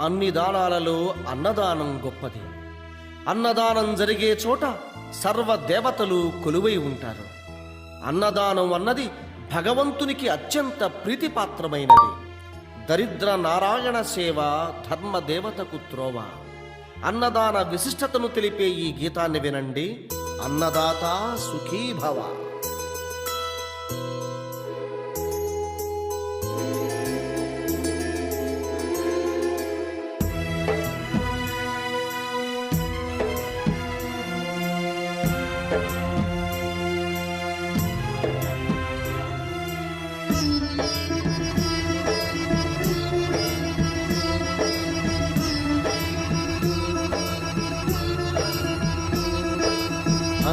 అన్ని దానాలలో అన్నదానం గొప్పది. అన్నదానం జరిగే చోట సర్వ దేవతలు కొలువై ఉంటారు. అన్నదానం అన్నది భగవంతునికి అత్యంత ప్రీతిపాత్రమైనది. దరిద్ర నారాయణ సేవ ధర్మ దేవతకు త్రోవ. అన్నదాన విశిష్టతను తెలిపే ఈ గీతాన్ని వినండి. అన్నదాత సుఖీభవ.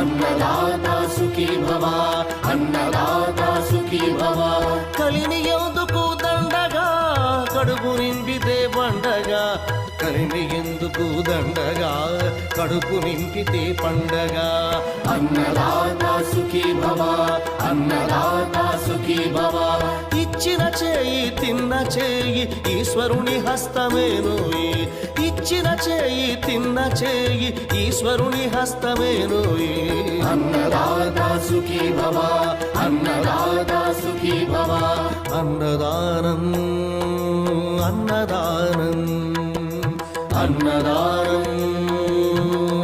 అన్నదాత సుఖీ భవ అన్నదాత సుఖీ భవ. కలిని ఎందుకు దండగా కడుపు నింపితే పండగా. కలిని ఎందుకు దండగా కడుపు నింపితే పండగ. అన్నదాత సుఖీ భవ అన్నదాత సుఖీ భవ. ఇచ్చిన చేయి తిన్న చేయి ఈశ్వరుని హస్తమేనోయి ఇచ్చిన చేయి తిన్న చేయి ఈశ్వరుని హస్తమేనోయి అన్నదాత సుఖీ భవ అన్నదాత సుఖీ భవ. అన్నదానం అన్నదానం. అన్నదానం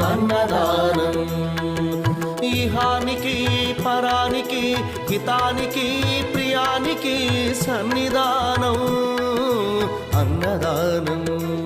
అన్నదానం. ఈహానికి పరానికి హితానికి ప్రియానికి సన్నిధానం. అన్నదానం.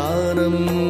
காணம்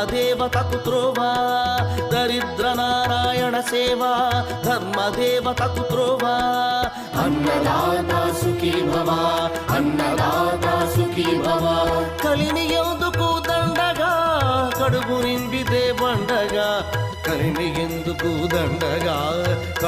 ధర్మదేవతకు త్రోవ దరిద్ర నారాయణ సేవ ధర్మదేవతకు త్రోవ. అన్నదాత సుఖీ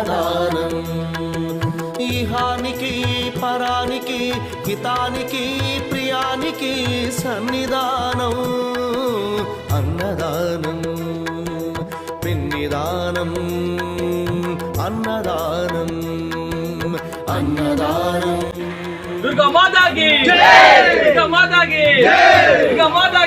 అన్నదానం ఇహానికి పరానికి హితానికి ప్రియానికి సన్నిధానం అన్నదానం పిన్నిదానం అన్నదానం అన్నదానం దుర్గా మాతా की దుర్గా మాతా की దుర్గా మాతా